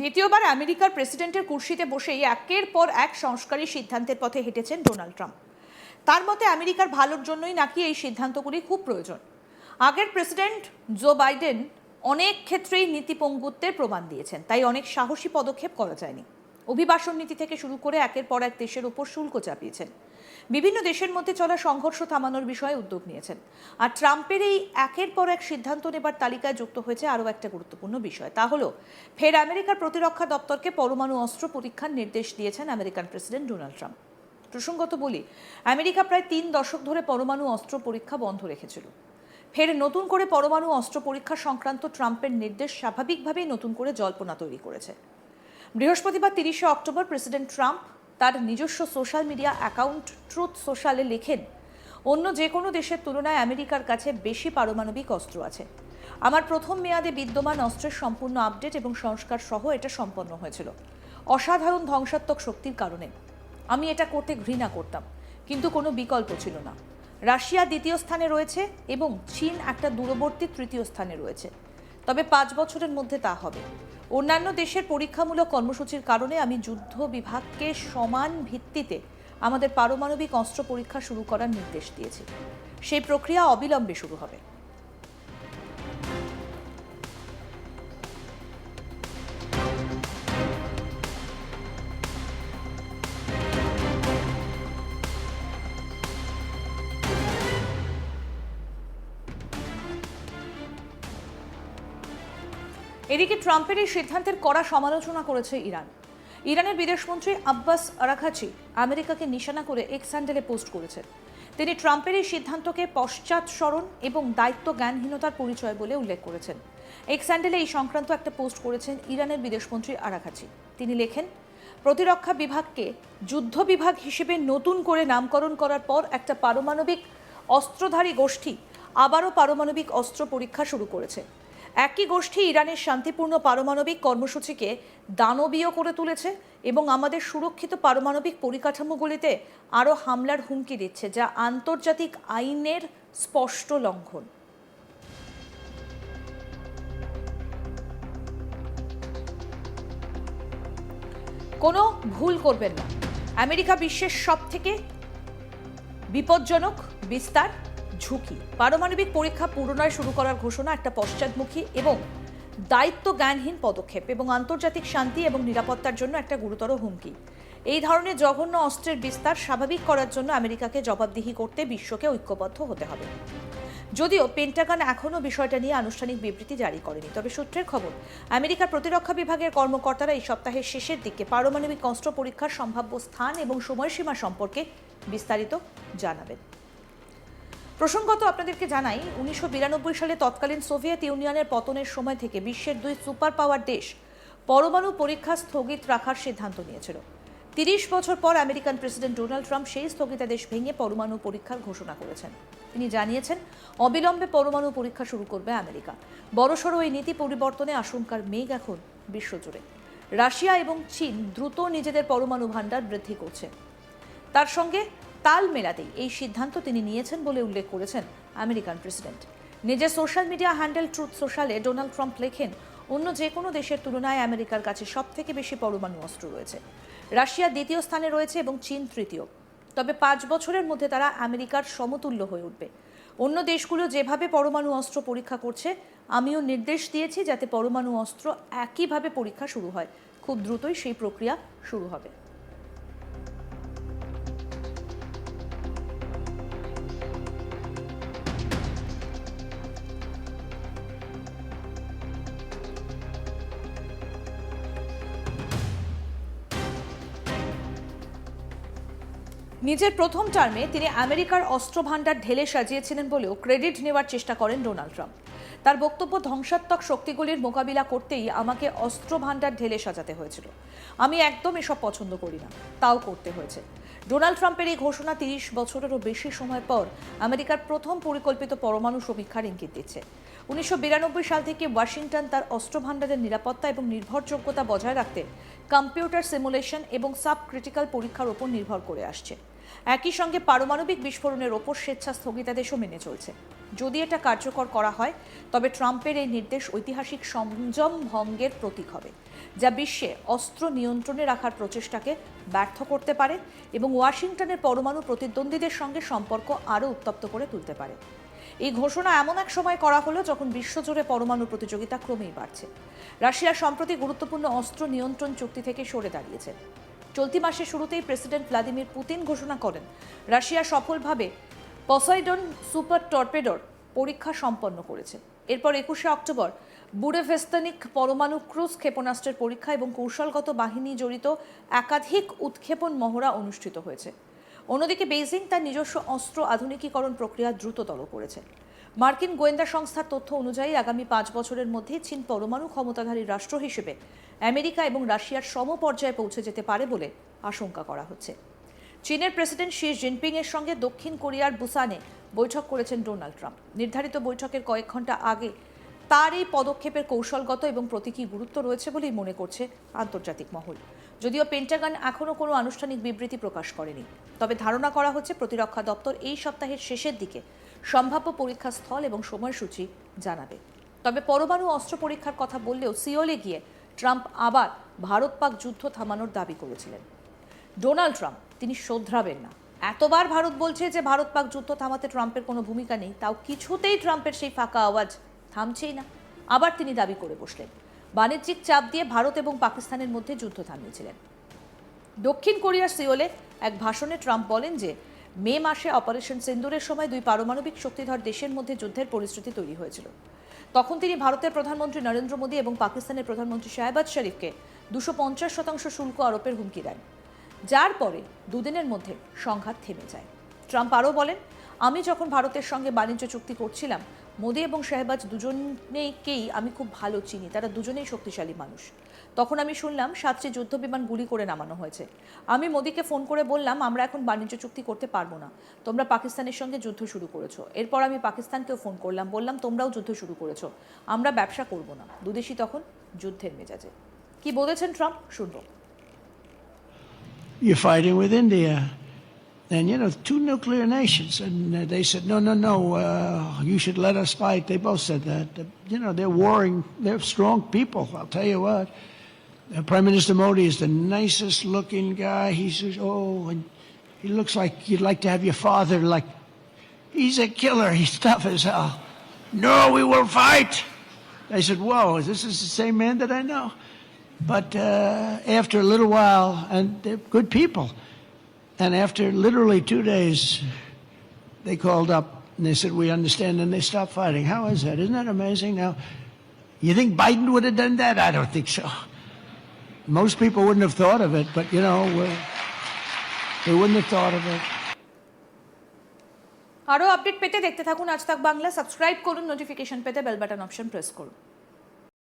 দ্বিতীয়বার আমেরিকার প্রেসিডেন্টের কুর্সিতে বসেই একের পর এক সংস্কারী সিদ্ধান্তের পথে হেঁটেছেন ডোনাল্ড ট্রাম্প। তার মতে আমেরিকার ভালোর জন্যই নাকি এই সিদ্ধান্তগুলি খুব প্রয়োজন। আগের প্রেসিডেন্ট জো বাইডেন অনেক ক্ষেত্রেই নীতিপঙ্গুত্বের প্রমাণ দিয়েছেন, তাই অনেক সাহসী পদক্ষেপ করা যায়নি। অভিবাসন নীতি থেকে শুরু করে একের পর এক দেশের উপর শুল্ক চাপিয়েছেন। বিভিন্ন দেশের মধ্যে চলা সংঘর্ষ থামানোর বিষয়ে উদ্যোগ নিয়েছেন। আর ট্রাম্পের এই একের পর এক সিদ্ধান্ত নেবার তালিকায় যুক্ত হয়েছে আরও একটা গুরুত্বপূর্ণ বিষয়। তা হলো, ফের আমেরিকার প্রতিরক্ষা দপ্তরকে পরমাণু অস্ত্র পরীক্ষার নির্দেশ দিয়েছেন আমেরিকান প্রেসিডেন্ট ডোনাল্ড ট্রাম্প। প্রসঙ্গত বলি, আমেরিকা প্রায় তিন দশক ধরে পরমাণু অস্ত্র পরীক্ষা বন্ধ রেখেছিল। ফের নতুন করে পরমাণু অস্ত্র পরীক্ষা সংক্রান্ত ট্রাম্পের নির্দেশ স্বাভাবিকভাবেই নতুন করে জল্পনা তৈরি করেছে। বৃহস্পতিবার তিরিশে অক্টোবর প্রেসিডেন্ট ট্রাম্প তার নিজস্ব সোশ্যাল মিডিয়া অ্যাকাউন্ট ট্রুথ সোশ্যালে লেখেন, অন্য যে কোনো দেশের তুলনায় আমেরিকার কাছে বেশি পারমাণবিক অস্ত্র আছে। আমার প্রথম মেয়াদে বিদ্যমান অস্ত্রের সম্পূর্ণ আপডেট এবং সংস্কার সহ এটা সম্পন্ন হয়েছিল। অসাধারণ ধ্বংসাত্মক শক্তির কারণে। আমি এটা করতে ঘৃণা করতাম, কিন্তু কোনো বিকল্প ছিল না। রাশিয়া দ্বিতীয় স্থানে রয়েছে এবং চীন একটা দূরবর্তী তৃতীয় স্থানে রয়েছে। তবে পাঁচ বছরের মধ্যে তা হবে। অন্যান্য দেশের পরীক্ষামূলক কর্মসূচির কারণে আমি যুদ্ধ বিভাগকে সমান ভিত্তিতে আমাদের পারমাণবিক অস্ত্র পরীক্ষা শুরু করার নির্দেশ দিয়েছি। সেই প্রক্রিয়া অবিলম্বে শুরু হবে। এদিকে ট্রাম্পের এই সিদ্ধান্তের কড়া সমালোচনা করেছে ইরান। ইরানের বিদেশমন্ত্রী আব্বাস আরাঘাচি আমেরিকাকে নিশানা করে এক স্যান্ডেলে পোস্ট করেছেন। তিনি ট্রাম্পের এই সিদ্ধান্তকে পশ্চাৎসরণ এবং দায়িত্ব জ্ঞানহীনতার পরিচয় বলে উল্লেখ করেছেন। এক স্যান্ডেলে এই সংক্রান্ত একটা পোস্ট করেছেন ইরানের বিদেশমন্ত্রী আরাঘাচি তিনি লেখেন, প্রতিরক্ষা বিভাগকে যুদ্ধ বিভাগ হিসেবে নতুন করে নামকরণ করার পর একটা পারমাণবিক অস্ত্রধারী গোষ্ঠী আবারও পারমাণবিক অস্ত্র পরীক্ষা শুরু করেছে। একই গোষ্ঠী ইরানের শান্তিপূর্ণ পারমাণবিক কর্মসূচিকে দানবীয় করে তুলেছে এবং আমাদের সুরক্ষিত পারমাণবিক পরিকাঠামোগুলিতে আরও হামলার হুমকি দিচ্ছে, যা আন্তর্জাতিক আইনের স্পষ্ট লঙ্ঘন। কোনো ভুল করবেন না। আমেরিকা বিশ্বের সব থেকে বিপজ্জনক বিস্তার ঝুঁকি। পারমাণবিক পরীক্ষা পুনরায় শুরু করার ঘোষণা একটা পশ্চাদমুখী এবং দায়িত্ব জ্ঞানহীন পদক্ষেপ এবং আন্তর্জাতিক শান্তি এবং নিরাপত্তার জন্য একটা গুরুতর হুমকি। এই ধরনের জঘন্য অস্ত্রের বিস্তার স্বাভাবিক করার জন্য আমেরিকাকে জবাবদিহি করতে বিশ্বকে ঐক্যবদ্ধ হতে হবে। যদিও পেন্টাগন এখনও বিষয়টা নিয়ে আনুষ্ঠানিক বিবৃতি জারি করেনি, তবে সূত্রের খবর আমেরিকার প্রতিরক্ষা বিভাগের কর্মকর্তারা এই সপ্তাহের শেষের দিকে পারমাণবিক অস্ত্র পরীক্ষার সম্ভাব্য স্থান এবং সময়সীমা সম্পর্কে বিস্তারিত জানাবেন। প্রসঙ্গত আপনাদেরকে জানাই, উনিশশো বিরানব্বই সালে তৎকালীন সোভিয়েত ইউনিয়নের পতনের সময় থেকে বিশ্বের দুই সুপার পাওয়ার দেশ পরমাণু পরীক্ষা স্থগিত রাখার সিদ্ধান্ত নিয়েছিল। তিরিশ বছর পর আমেরিকান প্রেসিডেন্ট ডোনাল্ড ট্রাম্প সেই স্থগিতাদেশ ভেঙে পরমাণু পরীক্ষার ঘোষণা করেছেন। তিনি জানিয়েছেন, অবিলম্বে পরমাণু পরীক্ষা শুরু করবে আমেরিকা। বড়সড় এই নীতি পরিবর্তনে আশঙ্কার মেঘ এখন বিশ্বজুড়ে। রাশিয়া এবং চীন দ্রুত নিজেদের পরমাণু ভাণ্ডার বৃদ্ধি করছে। তার সঙ্গে তাল মেলাতেই এই সিদ্ধান্ত তিনি নিয়েছেন বলে উল্লেখ করেছেন আমেরিকান প্রেসিডেন্ট। নিজের সোশ্যাল মিডিয়া হ্যান্ডেল ট্রুথ সোশ্যালে ডোনাল্ড ট্রাম্প লেখেন, অন্য যে কোনো দেশের তুলনায় আমেরিকার কাছে সব থেকে বেশি পরমাণু অস্ত্র রয়েছে। রাশিয়া দ্বিতীয় স্থানে রয়েছে এবং চীন তৃতীয়। তবে পাঁচ বছরের মধ্যে তারা আমেরিকার সমতুল্য হয়ে উঠবে। অন্য দেশগুলো যেভাবে পরমাণু অস্ত্র পরীক্ষা করছে, আমিও নির্দেশ দিয়েছি যাতে পরমাণু অস্ত্র একইভাবে পরীক্ষা শুরু হয়। খুব দ্রুতই সেই প্রক্রিয়া শুরু হবে। নিজের প্রথম টার্মে তিনি আমেরিকার অস্ত্র ভাণ্ডার ঢেলে সাজিয়েছিলেন বলেও ক্রেডিট নেওয়ার চেষ্টা করেন ডোনাল্ড ট্রাম্প। তার বক্তব্য ধ্বংসাত্মক শক্তিগুলির মোকাবিলা করতেই আমাকে অস্ত্র ভাণ্ডার ঢেলে সাজাতে হয়েছিল। আমি একদম এসব পছন্দ করি না, তাও করতে হয়েছে। ডোনাল্ড ট্রাম্পের এই ঘোষণা তিরিশ বছরেরও বেশি সময় পর আমেরিকার প্রথম পরিকল্পিত পরমাণু সমীক্ষার ইঙ্গিত দিচ্ছে। উনিশশো বিরানব্বই সাল থেকে ওয়াশিংটন তার অস্ত্র ভাণ্ডারের নিরাপত্তা এবং নির্ভরযোগ্যতা বজায় রাখতে কম্পিউটার সিমুলেশন এবং সাব ক্রিটিক্যাল পরীক্ষার উপর নির্ভর করে আসছে। একই সঙ্গে পারমাণবিক বিস্ফোরণের ওপর স্বেচ্ছা স্থগিতাদেশও মেনে চলছে। যদি এটা কার্যকর করা হয়, তবে ট্রাম্পের এই নির্দেশ ঐতিহাসিক সংযম ভঙ্গের প্রতীক হবে, যা বিশ্বে অস্ত্র নিয়ন্ত্রণে রাখার প্রচেষ্টাকে ব্যর্থ করতে পারে এবং ওয়াশিংটনের পরমাণু প্রতিদ্বন্দ্বীদের সঙ্গে সম্পর্ক আরও উত্তপ্ত করে তুলতে পারে। এই ঘোষণা এমন এক সময় করা হলো যখন বিশ্বজুড়ে পরমাণু প্রতিযোগিতা ক্রমেই বাড়ছে। রাশিয়া সম্প্রতি গুরুত্বপূর্ণ অস্ত্র নিয়ন্ত্রণ চুক্তি থেকে সরে দাঁড়িয়েছে। চলতি মাসের শুরুতেই প্রেসিডেন্ট ভ্লাদিমির পুতিন ঘোষণা করেন, রাশিয়া সফলভাবে পসাইডন সুপার টর্পেডোর পরীক্ষা সম্পন্ন করেছে। এরপর একুশে অক্টোবর, বুডেভেস্তানিক পরমাণু ক্রুজ ক্ষেপণাস্ত্রের পরীক্ষা এবং কৌশলগত বাহিনী জড়িত একাধিক উৎক্ষেপণ মহড়া অনুষ্ঠিত হয়েছে। অন্যদিকে বেইজিং তার নিজস্ব অস্ত্র আধুনিকীকরণ প্রক্রিয়া দ্রুততর করেছে। মার্কিন গোয়েন্দা সংস্থার তথ্য অনুযায়ী আগামী পাঁচ বছরের মধ্যে চীন পরমাণু ক্ষমতাধারী রাষ্ট্র হিসেবে আমেরিকা এবং রাশিয়ার সমপর্যায়ে পৌঁছে যেতে পারে বলে আশঙ্কা করা হচ্ছে। চীনের প্রেসিডেন্ট শি জিনপিং এর সঙ্গে দক্ষিণ কোরিয়ার বুসানে বৈঠক করেছেন ডোনাল্ড ট্রাম্প। নির্ধারিত বৈঠকের কয়েক ঘণ্টা আগে তার এই পদক্ষেপের কৌশলগত এবং প্রতীকী গুরুত্ব রয়েছে বলেই মনে করছে আন্তর্জাতিক মহল। যদিও পেন্টাগন এখনও কোনো আনুষ্ঠানিক বিবৃতি প্রকাশ করেনি। তবে ধারণা করা হচ্ছে প্রতিরক্ষা দপ্তর এই সপ্তাহের শেষের দিকে সম্ভাব্য পরীক্ষা স্থল এবং সময়সূচি জানাবে। তবে পরমাণু অস্ত্র পরীক্ষার কথা বললেও সিওলে গিয়ে ট্রাম্প আবার ভারত পাক যুদ্ধ থামানোর দাবি করেছিলেন। ডোনাল্ড ট্রাম্প, তিনি শোধরাবেন না। এতবার ভারত বলছে যে ভারত পাক যুদ্ধ থামাতে ট্রাম্পের কোনো ভূমিকা নেই, তাও কিছুতেই ট্রাম্পের সেই ফাঁকা আওয়াজ থামছেই না। আবার তিনি দাবি করে বসলেন। বাণিজ্যিক চাপ দিয়ে ভারত এবং পাকিস্তানের মধ্যে যুদ্ধ থামিয়েছিলেন। দক্ষিণ কোরিয়ার সিওলে এক ভাষণে ট্রাম্প বলেন যে, মে মাসে অপারেশন সিন্দুরের সময় দুই পারমাণবিক শক্তিধর দেশের মধ্যে যুদ্ধের পরিস্থিতি তৈরি হয়েছিল। তখন তিনি ভারতের প্রধানমন্ত্রী নরেন্দ্র মোদী এবং পাকিস্তানের প্রধানমন্ত্রী শাহবাজ শরীফকে দুশো পঞ্চাশ শতাংশ শুল্ক আরোপের হুমকি দেন। যার পরে দুদিনের মধ্যে সংঘাত থেমে যায়। ট্রাম্প আরও বলেন, আমি যখন ভারতের সঙ্গে বাণিজ্য চুক্তি করছিলাম মোদী এবং শাহবাজ দুজনেকেই আমি খুব ভালো চিনি। তারা দুজনেই শক্তিশালী মানুষ। তখন আমি শুনলাম, সাতটি যুদ্ধ বিমান গুলি করে নামানো হয়েছে। আমি মোদীকে ফোন করে বললাম, আমরা এখন বাণিজ্য চুক্তি করতে পারব না। তোমরা পাকিস্তানের সঙ্গে যুদ্ধ শুরু করেছ। এরপর আমি পাকিস্তানকেও ফোন করলাম। বললাম, তোমরাও যুদ্ধ শুরু করেছ। আমরা ব্যবসা করব না। দুদেশই তখন যুদ্ধের মেজাজে। কি বলেছেন ট্রাম্প? শুনব। You're fighting with India. And, you know, two nuclear nations. And uh, they said, no, no, no, uh, you should let us fight. They both said that. Uh, you know, they're warring, they're strong people, I'll tell you what. Uh, Prime Minister Modi is the nicest looking guy. He says, oh, and he looks like you'd like to have your father, like, he's a killer. He's tough as hell. No, we will fight. I said, whoa, this is the same man that I know. But uh, after a little while, and they're good people, and after literally two days, they called up and they said, We understand, and they stopped fighting. How is that? Isn't that amazing? Now, you think Biden would have done that? I don't think so. Most people wouldn't have thought of it, but you know, uh, they wouldn't have thought of it. আরও update পেতে দেখতে থাকুন Aaj Tak Bangla subscribe করুন notification পেতে bell button option press করুন